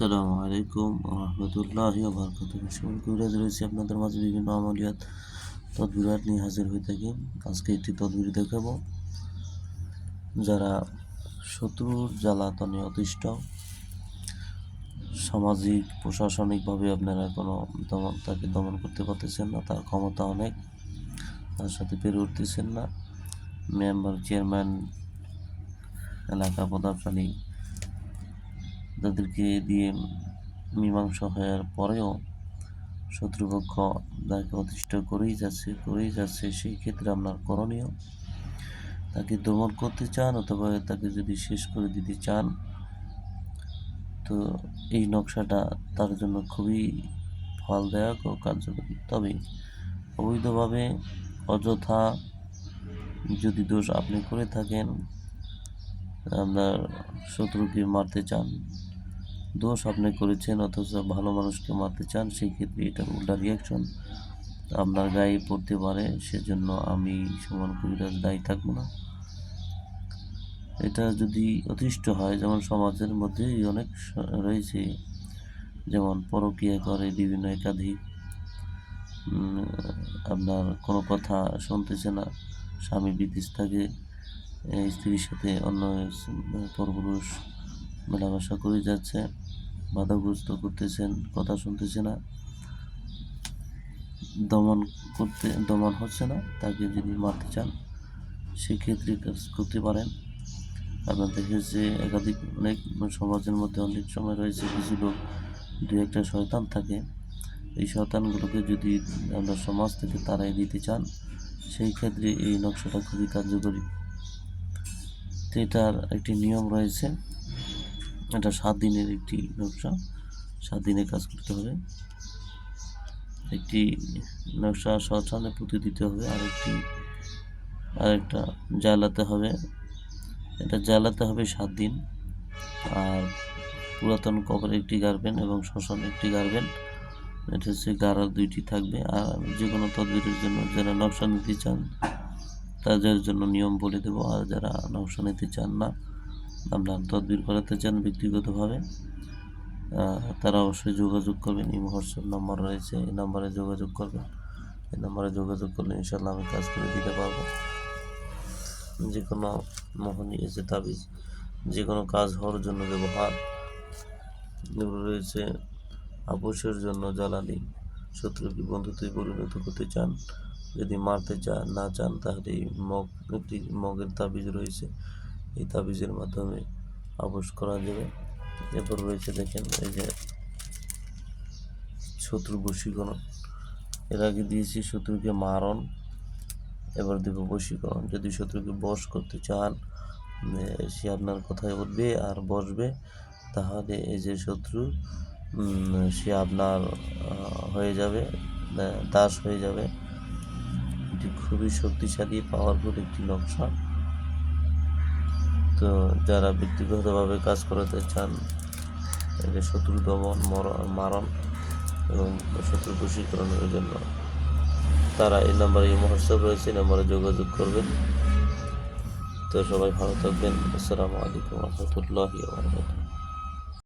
আসসালামু আলাইকুম রহমতুল্লাহ বরকত কবিরাজ রয়েছে, আপনাদের মাঝে বিভিন্ন আমলিয়াত তদবিরাট নিয়ে হাজির হয়ে থাকি। আজকে একটি তদবির দেখাবো। যারা শত্রুর জ্বালাতনে অতিষ্ঠ, সামাজিক, প্রশাসনিকভাবে আপনারা কোনো দমন, তাকে দমন করতে পারতেছেন না, তার ক্ষমতা অনেক, তার সাথে পেরে উঠতেছেন না। মেম্বার, চেয়ারম্যান, এলাকা প্রভাবশালী তাদেরকে দিয়ে মীমাংসা হওয়ার পরেও শত্রুপক্ষ তাকে অতিষ্ঠ করেই যাচ্ছে করেই যাচ্ছে। সেই ক্ষেত্রে আপনার করণীয়, তাকে দমন করতে চান অথবা তাকে যদি শেষ করে দিতে চান, তো এই নকশাটা তার জন্য খুবই ফলদায়ক ও কার্যকরী। তবে অবৈধভাবে, অযথা যদি দোষ আপনি করে থাকেন, আপনার শত্রুকে মারতে চান দোষ আপনি করেছেন, অথচ ভালো মানুষকে মারতে চান সেই ক্ষেত্রে এটার উল্টা রিয়াকশন আপনার গায়ে পড়তে পারে, সেজন্য আমি সমান কবিরাজ দায়ী থাকব না। এটা যদি অতিষ্ঠ হয়, যেমন সমাজের মধ্যেই অনেক রয়েছে, যেমন পরকীয়া করে বিভিন্ন একাধিক আপনার কোনো কথা শুনতেছে না, স্বামী বিদেশ থাকে স্ত্রীর সাথে অন্য পরপুরুষ মেলামেশা করে যাচ্ছে, বাধাগ্রস্ত করতেছেন, কথা শুনতেছে না, দমন করতে, দমন হচ্ছে না, তাকে যদি মারতে চান, সেক্ষেত্রে কাজ করতে পারেন। আপনার দেখেছে একাধিক অনেক সমাজের মধ্যে অনেক সময় রয়েছে, কিছু লোক, দু একটা শয়তান থাকে। এই শয়তানগুলোকে যদি আমরা সমাজ থেকে তারাই দিতে চান, সেই ক্ষেত্রে এই নকশাটা খুবই কার্যকরী। এটার একটি নিয়ম রয়েছে। এটা সাত দিনের একটি নকশা সাত দিনে কাজ করতে হবে। একটি নকশা শ্মশানে পুঁতে দিতে হবে আর একটি আরেকটা জ্বালাতে হবে। এটা জ্বালাতে হবে সাত দিন। আর পুরাতন কবর একটি গার্বেন এবং শ্মশান একটি গার্বেন, এটা হচ্ছে গাড়া দুইটি থাকবে। আর যে কোনো তদবিরের জন্য, যারা নকশা নিতে চান, তাদের জন্য নিয়ম বলে দেবো। আর যারা নকশা নিতে চান না আপনার তদবির করাতে চান ব্যক্তিগতভাবে। তারা অবশ্যই যোগাযোগ করবেন। এই হোয়াটসঅ্যাপ নাম্বার রয়েছে। এই নাম্বারে যোগাযোগ করবেন। এই নাম্বারে যোগাযোগ করলে ইনশাল্লাহ আমি কাজ করে দিতে পারব। যে কোনো মোহনী এসে তাবিজ যে কোনো কাজ হওয়ার জন্য ব্যবহার রয়েছে। আপোষের জন্য জ্বালানি শত্রুকে বন্ধুতে পরিণত করতে চান? যদি মারতে চান না চান, তাহলে মগ মগের তাবিজ রয়েছে। এই তাবিজের মাধ্যমে আপোষ করা যাবে। এরপর রয়েছে দেখেন এই যে শত্রু বশীকরণ। এর আগে দিয়েছি শত্রুকে মারণ, এবার দেব বশীকরণ। যদি শত্রুকে বশ করতে চান সে আপনার কথায় উঠবে আর বসবে। তাহলে এই যে শত্রু সে আপনার হয়ে যাবে দাস হয়ে যাবে। এটি খুবই শক্তিশালী পাওয়ারফুল একটি নকশা। তো যারা ব্যক্তিগতভাবে কাজ করাতে চান একে শত্রু দমন, মর- মারণ এবং শত্রু বশীকরণের জন্য তারা এই নাম্বারে এই মহোৎসব রয়েছে, এই নাম্বারে যোগাযোগ করবেন। তো সবাই ভালো থাকবেন। আসসালামু আলাইকুম রহমতুল্লাহি